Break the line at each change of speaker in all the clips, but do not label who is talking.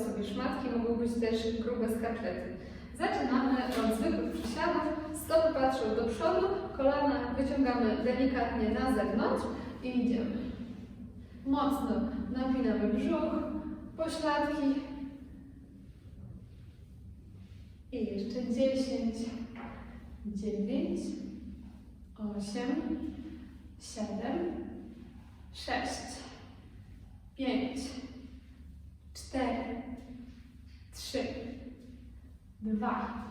sobie szmatki, mogą być też grube skarpety. Zaczynamy od zwykłych przysiadów. Stopy patrzą do przodu, kolana wyciągamy delikatnie na zewnątrz i idziemy. Mocno napinamy brzuch, pośladki. I jeszcze 10, 9, 8, 7, 6, 5, 4, 3, 2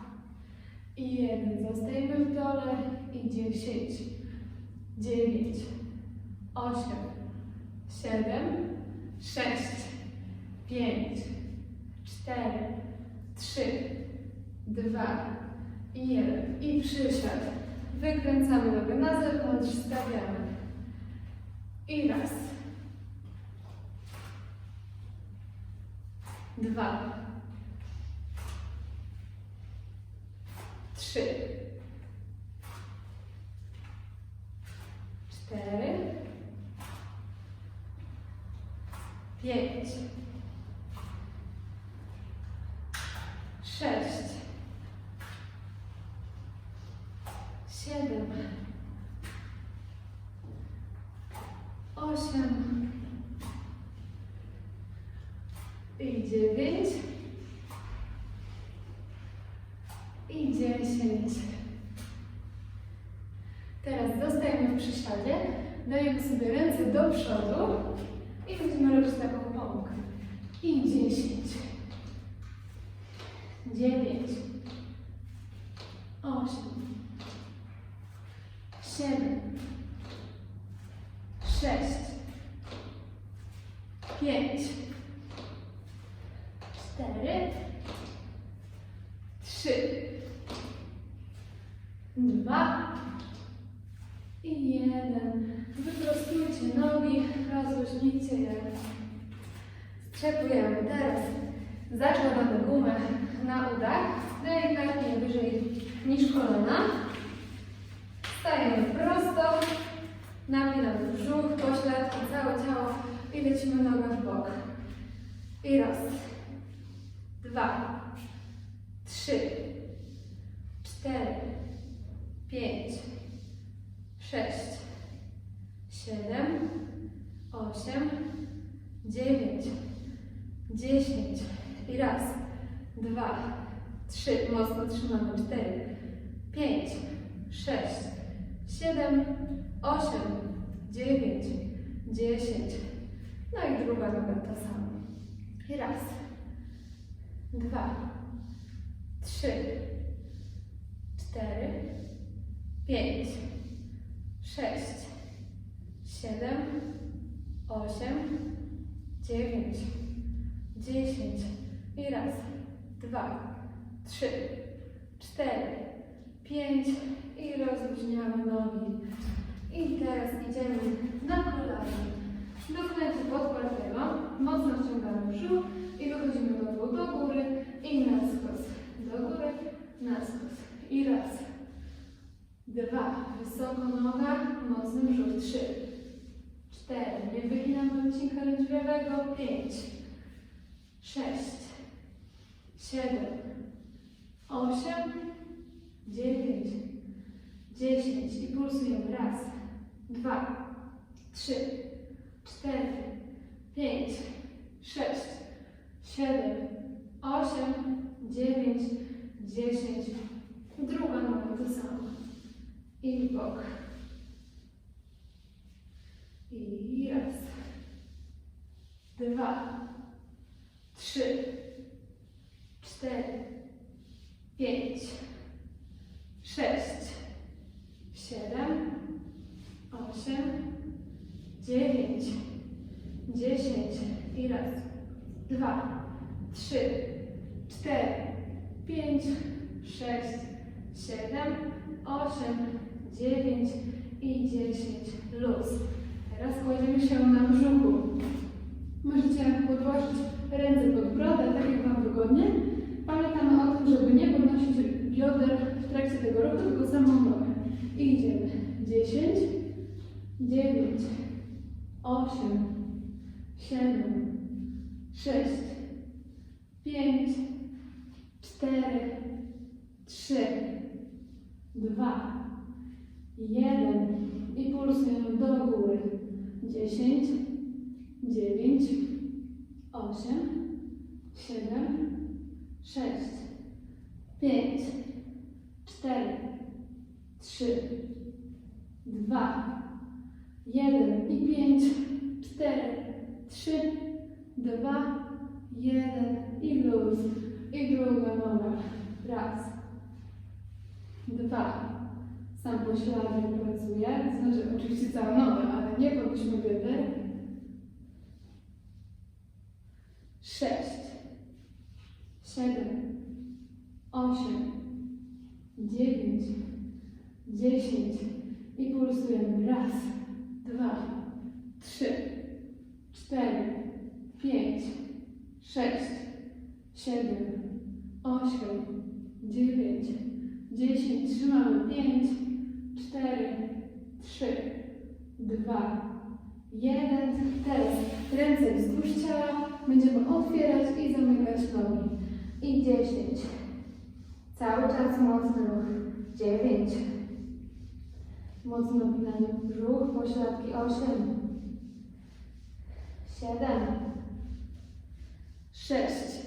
i 1. Zostajemy w dole i 10, 9, 8, 7, 6, 5, 4, 3, 2 i 1. I przysiad. Wykręcamy nogę na zewnątrz, stawiamy. I raz. Dwa. Trzy. Cztery. Pięć. Sześć. Siedem. Osiem. I dziewięć. 10. Teraz zostajemy w przysiadzie, dajemy sobie ręce do przodu i będziemy robić taką pompkę. I 10. 9. 8. 7. Jeden. Wyprostujcie nogi, rozluźnijcie je. Strzepujemy teraz. Zakładamy gumę na udach, delikatnie wyżej niż kolana. Stajemy prosto, napinamy brzuch, pośladki, całe ciało i lecimy nogę w bok. I raz, dwa, trzy, cztery, pięć, sześć, siedem, osiem, dziewięć, dziesięć. I raz, dwa, trzy, mocno trzymamy, cztery, pięć, sześć, siedem, osiem, dziewięć, dziesięć. No i druga noga to samo. I raz, dwa, trzy, cztery, pięć, sześć, siedem, osiem, dziewięć, dziesięć. I raz, dwa, trzy, cztery, pięć i rozluźniamy nogi. I teraz idziemy na kolana. Dotknięcie podkładnego, mocno wciągamy brzuch i wychodzimy do dół, do góry i na skos. Do góry, na skos. I raz, dwa, wysoko noga, mocny brzuch, trzy, cztery, nie wyginamy odcinka lędźwiowego, pięć, sześć, siedem, osiem, dziewięć, dziesięć i pulsujemy. Raz, dwa, trzy, cztery, pięć, sześć, siedem, osiem, dziewięć, dziesięć. Druga noga to samo. I bok. I raz, dwa, trzy, cztery, pięć, sześć, siedem, osiem, dziewięć, dziesięć. I raz, dwa, trzy, cztery, pięć, sześć, siedem, osiem, dziewięć i dziesięć. Luz. Teraz kładziemy się na brzuchu. Możecie podłożyć ręce pod brodę, tak jak Wam wygodnie. Pamiętamy o tym, żeby nie podnosić bioder w trakcie tego ruchu, tylko samą nogę. I idziemy. 10, 9, 8, 7, 6, pięć, cztery, trzy, dwa, jeden i pulsujemy do góry. Dziesięć, dziewięć, osiem, siedem, sześć, pięć, cztery, trzy, dwa, jeden i pięć, cztery, trzy, dwa, jeden i luz. I druga noga. Raz, dwa. Sam pośladek pracuje, znaczy oczywiście cała noga, ale nie podnośmy bioder. Sześć, siedem, osiem, dziewięć, dziesięć. I pulsujemy. Raz, dwa, trzy, cztery, pięć, sześć, siedem, osiem, dziewięć, dziesięć. Trzymamy. Pięć, cztery, trzy, dwa, jeden. Teraz ręce wzdłuż ciała. Będziemy otwierać i zamykać nogi. I dziesięć. Cały czas mocny ruch. Dziewięć. Mocno napinanie brzuch, pośladki osiem. Siedem. Sześć.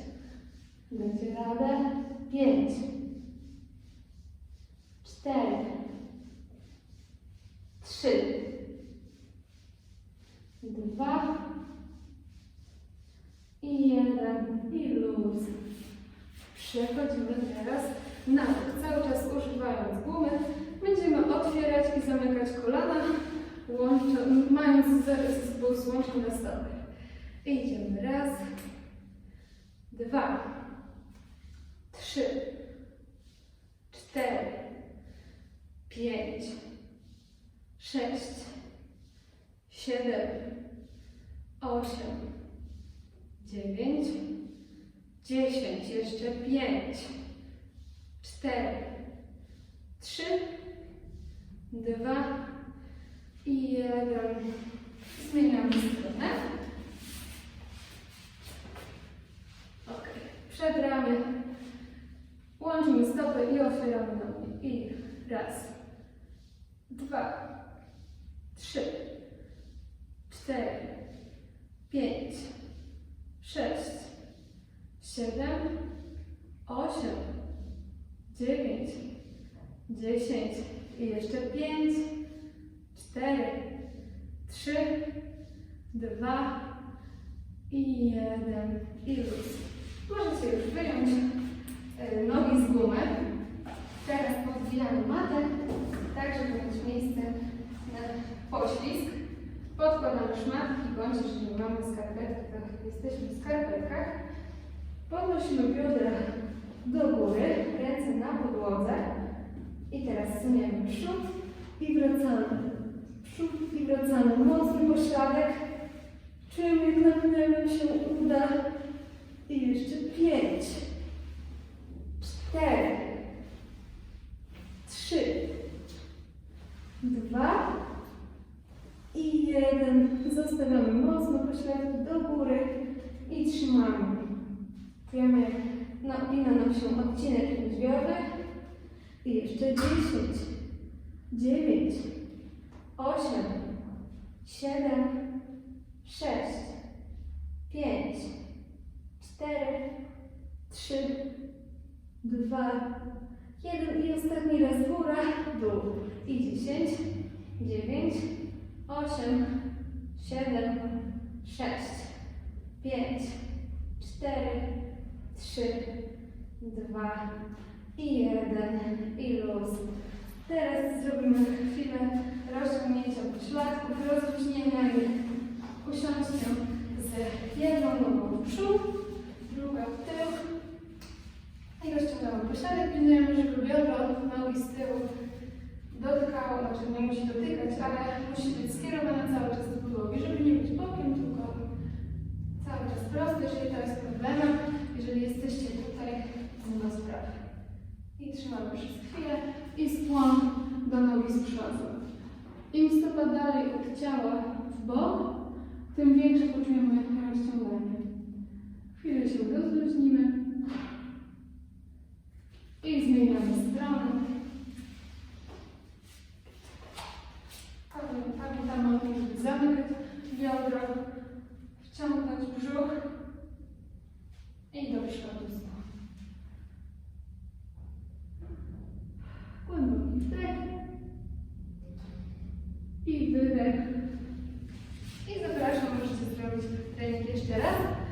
Dacie radę. Pięć. Cztery. Trzy. Dwa. I jeden. I luz. Przechodzimy teraz na bok. Cały czas używając gumy. Będziemy otwierać i zamykać kolana, łączę, mając zespół złączny na stopę. Idziemy raz, dwa, trzy, cztery, pięć, sześć, siedem, osiem, dziewięć, dziesięć, jeszcze pięć, cztery, trzy, dwa i jeden. Zmieniamy stronę. Ok. Przed ramię. Łączymy stopy i otwieramy nogi. I raz, dwa, trzy, cztery, pięć, sześć, siedem, osiem, dziewięć, dziesięć. I jeszcze pięć, cztery, trzy, dwa. I jeden. I luz. Możecie już wyjąć e, nogi z gumy. Teraz podbijamy matę, tak żeby mieć miejsce na poślizg. Podkładamy szmatki, bądź jeżeli nie mamy skarpetki, to jesteśmy w skarpetkach. Podnosimy biodra do góry, ręce na podłodze. I teraz suniemy przód i wracamy. Przód i wracamy. Mocny pośladek. Czym jak napinamy się uda. I jeszcze pięć. Cztery. Trzy. Dwa. I jeden. Zostawiamy mocno pośladek do góry i trzymamy. Czujemy napina nam się odcinek międźwiowy. I jeszcze dziesięć, dziewięć, osiem, siedem, sześć, pięć, cztery, trzy, dwa, jeden. I ostatni raz góra, dół. I dziesięć, dziewięć, osiem, siedem, sześć, pięć, cztery, trzy, dwa, i jeden, i luz. Teraz zrobimy chwilę rozciągnięcia pośladków, rozluźnienia i usiądźcie z jedną nogą w przód, druga w tył. I rozciągamy pośladek, pilnujemy, żeby biodro nogi z tyłu dotykało, znaczy nie musi dotykać, ale musi być skierowane cały czas głowie, żeby nie być bokiem, tylko cały czas prosto, jeżeli to jest problemem, jeżeli jesteście tutaj z nas spraw. I trzymamy przez chwilę i skłon do nogi z przodu. Im stopa dalej od ciała w bok, tym większe poczujemy rozciąganie. Chwilę się rozluźnimy i zmieniamy stronę. biodra, wciągnąć brzuch i do przodu znowu. Głęboki wdech i wydech. I zapraszam, możecie zrobić trening jeszcze raz.